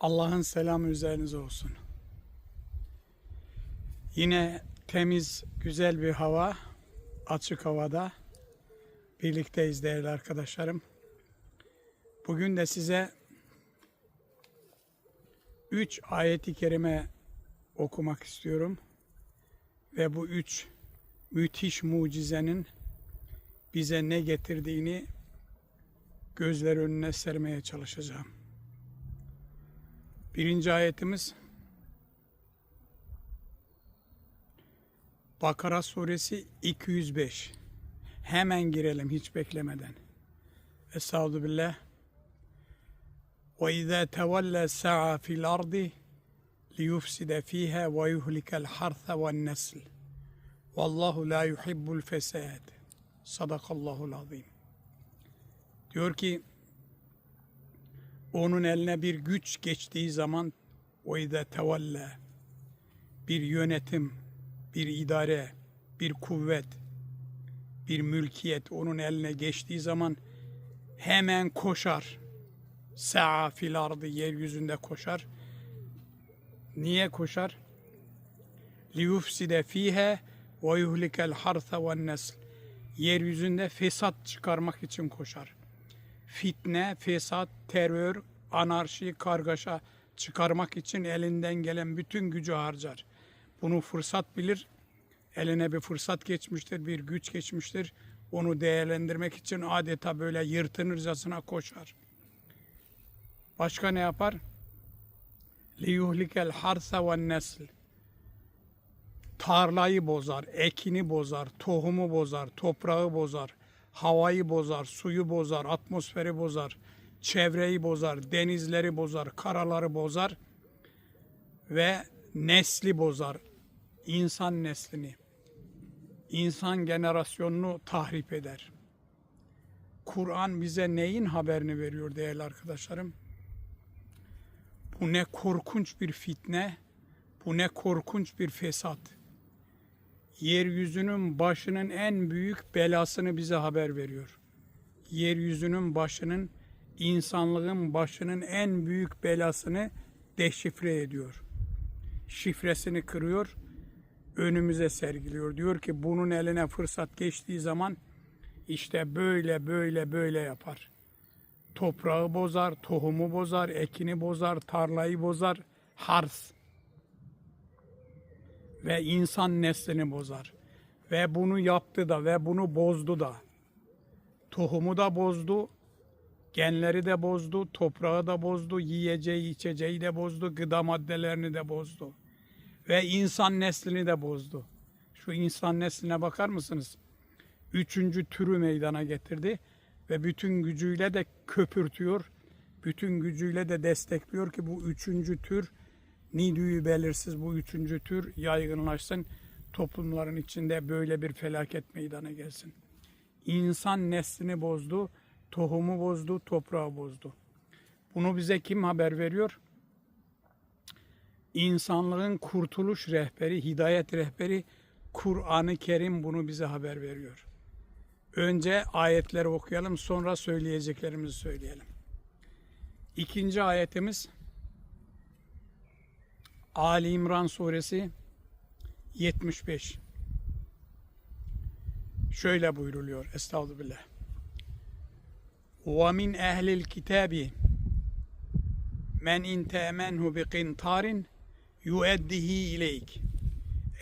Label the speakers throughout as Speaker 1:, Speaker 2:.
Speaker 1: Allah'ın selamı üzerinize olsun. Yine temiz, güzel bir hava, açık havada birlikteyiz değerli arkadaşlarım. Bugün de size üç ayeti kerime okumak istiyorum. Ve bu üç müthiş mucizenin bize ne getirdiğini gözler önüne sermeye çalışacağım. Birinci ayetimiz Bakara suresi 205. Hemen girelim hiç beklemeden. Estağfurullah. billah. Ve izâ tevelle sa'a fil ardi liyufside fiha ve yuhlikel hartha ve nesl. Vallahu la yuhibbul fesad. Sadakallahul azim. Diyor ki onun eline bir güç geçtiği zaman o izâ tevelle bir yönetim, bir idare, bir kuvvet, bir mülkiyet onun eline geçtiği zaman hemen koşar. Sa'a fil ardı yeryüzünde koşar. Niye koşar? Liyufside fihe ve yuhlikel harsa ve nesl. Yeryüzünde fesat çıkarmak için koşar. Fitne, fesat, terör, anarşi, kargaşa çıkarmak için elinden gelen bütün gücü harcar. Bunu fırsat bilir. Eline bir fırsat geçmiştir, bir güç geçmiştir. Onu değerlendirmek için adeta böyle yırtınırcasına koşar. Başka ne yapar? liyuhlikel harsa ve nesl. Tarlayı bozar, ekini bozar, tohumu bozar, toprağı bozar, havayı bozar, suyu bozar, atmosferi bozar, çevreyi bozar, denizleri bozar, karaları bozar ve nesli bozar. insan neslini, insan generasyonunu tahrip eder. Kur'an bize neyin haberini veriyor değerli arkadaşlarım? Bu ne korkunç bir fitne, bu ne korkunç bir fesat. Yeryüzünün başının en büyük belasını bize haber veriyor. Yeryüzünün başının, insanlığın başının en büyük belasını deşifre ediyor. Şifresini kırıyor, önümüze sergiliyor. Diyor ki bunun eline fırsat geçtiği zaman işte böyle böyle böyle yapar toprağı bozar, tohumu bozar, ekini bozar, tarlayı bozar, hars ve insan neslini bozar. Ve bunu yaptı da ve bunu bozdu da. Tohumu da bozdu, genleri de bozdu, toprağı da bozdu, yiyeceği içeceği de bozdu, gıda maddelerini de bozdu. Ve insan neslini de bozdu. Şu insan nesline bakar mısınız? Üçüncü türü meydana getirdi ve bütün gücüyle de köpürtüyor. Bütün gücüyle de destekliyor ki bu üçüncü tür nidüğü belirsiz bu üçüncü tür yaygınlaşsın. Toplumların içinde böyle bir felaket meydana gelsin. İnsan neslini bozdu, tohumu bozdu, toprağı bozdu. Bunu bize kim haber veriyor? İnsanlığın kurtuluş rehberi, hidayet rehberi Kur'an-ı Kerim bunu bize haber veriyor. Önce ayetleri okuyalım sonra söyleyeceklerimizi söyleyelim. İkinci ayetimiz Ali İmran suresi 75 şöyle buyruluyor estağfurullah ve min ehlil kitabi men in temenhu bi qintarin yueddihi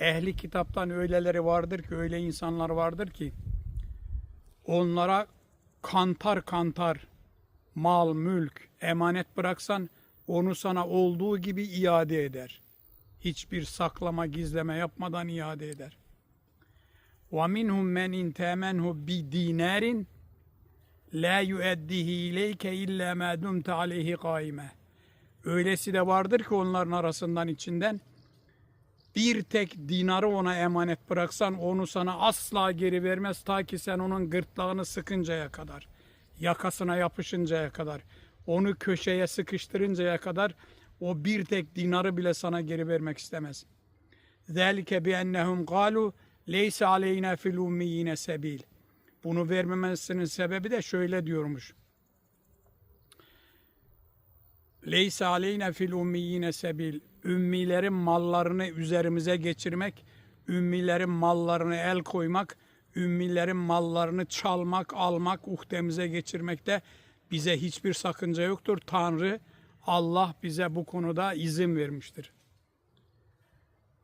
Speaker 1: ehli kitaptan öyleleri vardır ki öyle insanlar vardır ki onlara kantar kantar mal, mülk, emanet bıraksan onu sana olduğu gibi iade eder Hiçbir saklama, gizleme yapmadan iade eder. وَمِنْهُمْ مَنْ اِنْ تَمَنْهُ بِدِينَارٍ لَا يُؤَدِّهِ اِلَيْكَ اِلَّا مَا دُمْتَ عَلَيْهِ قَائِمًا Öylesi de vardır ki onların arasından içinden bir tek dinarı ona emanet bıraksan onu sana asla geri vermez ta ki sen onun gırtlağını sıkıncaya kadar, yakasına yapışıncaya kadar, onu köşeye sıkıştırıncaya kadar o bir tek dinarı bile sana geri vermek istemez. ذَلِكَ بِأَنَّهُمْ قَالُوا لَيْسَ عَلَيْنَا فِي الْاُمِّيِّينَ سَب۪يلٍ Bunu vermemesinin sebebi de şöyle diyormuş. Leysa aleyne fil ummiyine sebil. Ümmilerin mallarını üzerimize geçirmek, ümmilerin mallarını el koymak, ümmilerin mallarını çalmak, almak, uhdemize geçirmekte bize hiçbir sakınca yoktur. Tanrı, Allah bize bu konuda izin vermiştir.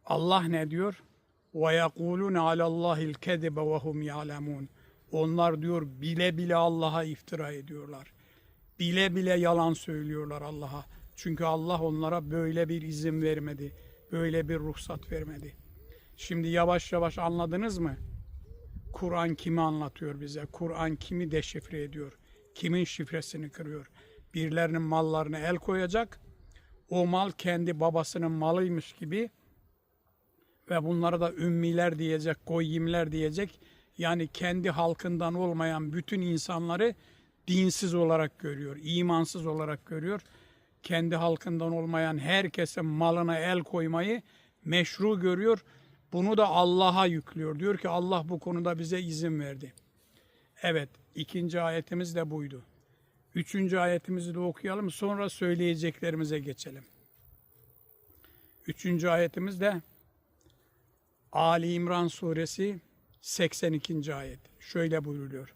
Speaker 1: Allah ne diyor? Yekulun alallahil kezibe ve hum ya'lemun. Onlar diyor bile bile Allah'a iftira ediyorlar. Bile bile yalan söylüyorlar Allah'a. Çünkü Allah onlara böyle bir izin vermedi. Böyle bir ruhsat vermedi. Şimdi yavaş yavaş anladınız mı? Kur'an kimi anlatıyor bize? Kur'an kimi deşifre ediyor? Kimin şifresini kırıyor? Birilerinin mallarına el koyacak. O mal kendi babasının malıymış gibi ve bunlara da ümmiler diyecek, goyyimler diyecek. Yani kendi halkından olmayan bütün insanları dinsiz olarak görüyor, imansız olarak görüyor. Kendi halkından olmayan herkese malına el koymayı meşru görüyor. Bunu da Allah'a yüklüyor. Diyor ki Allah bu konuda bize izin verdi. Evet, ikinci ayetimiz de buydu. Üçüncü ayetimizi de okuyalım, sonra söyleyeceklerimize geçelim. Üçüncü ayetimiz de Ali İmran suresi 82. ayet. Şöyle buyuruluyor.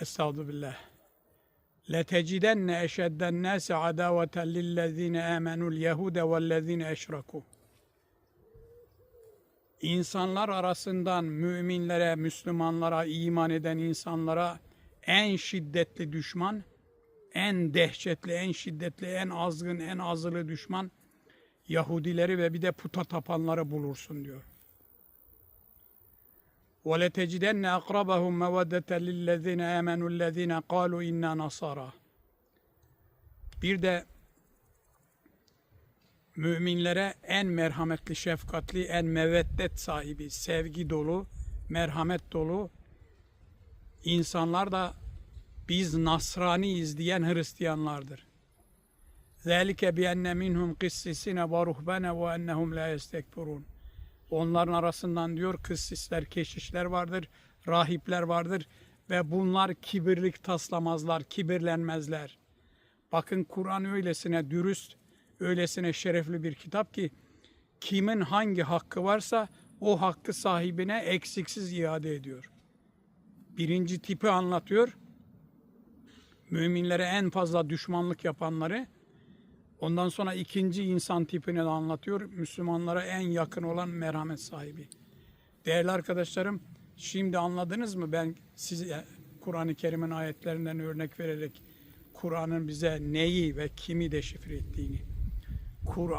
Speaker 1: Estağfirullah. لَتَجِدَنَّ اَشَدَّ النَّاسِ عَدَاوَةً لِلَّذ۪ينَ آمَنُوا الْيَهُودَ وَالَّذ۪ينَ اَشْرَكُوا İnsanlar arasından müminlere, Müslümanlara, iman eden insanlara en şiddetli düşman, en dehşetli, en şiddetli, en azgın, en azılı düşman Yahudileri ve bir de puta tapanları bulursun diyor. وَلَتَجِدَنَّ أَقْرَبَهُمْ مَوَدَّةً لِلَّذِينَ آمَنُوا الَّذِينَ قَالُوا اِنَّا نَصَارَى Bir de müminlere en merhametli, şefkatli, en meveddet sahibi, sevgi dolu, merhamet dolu insanlar da biz Nasraniyiz diyen Hristiyanlardır. Zelike bi enne minhum kissisine ve ruhbene ve ennehum la yestekburun. Onların arasından diyor kıssisler, keşişler vardır, rahipler vardır ve bunlar kibirlik taslamazlar, kibirlenmezler. Bakın Kur'an öylesine dürüst, öylesine şerefli bir kitap ki kimin hangi hakkı varsa o hakkı sahibine eksiksiz iade ediyor. Birinci tipi anlatıyor. Müminlere en fazla düşmanlık yapanları Ondan sonra ikinci insan tipini de anlatıyor. Müslümanlara en yakın olan merhamet sahibi. Değerli arkadaşlarım, şimdi anladınız mı? Ben size Kur'an-ı Kerim'in ayetlerinden örnek vererek Kur'an'ın bize neyi ve kimi deşifre ettiğini. Kur'an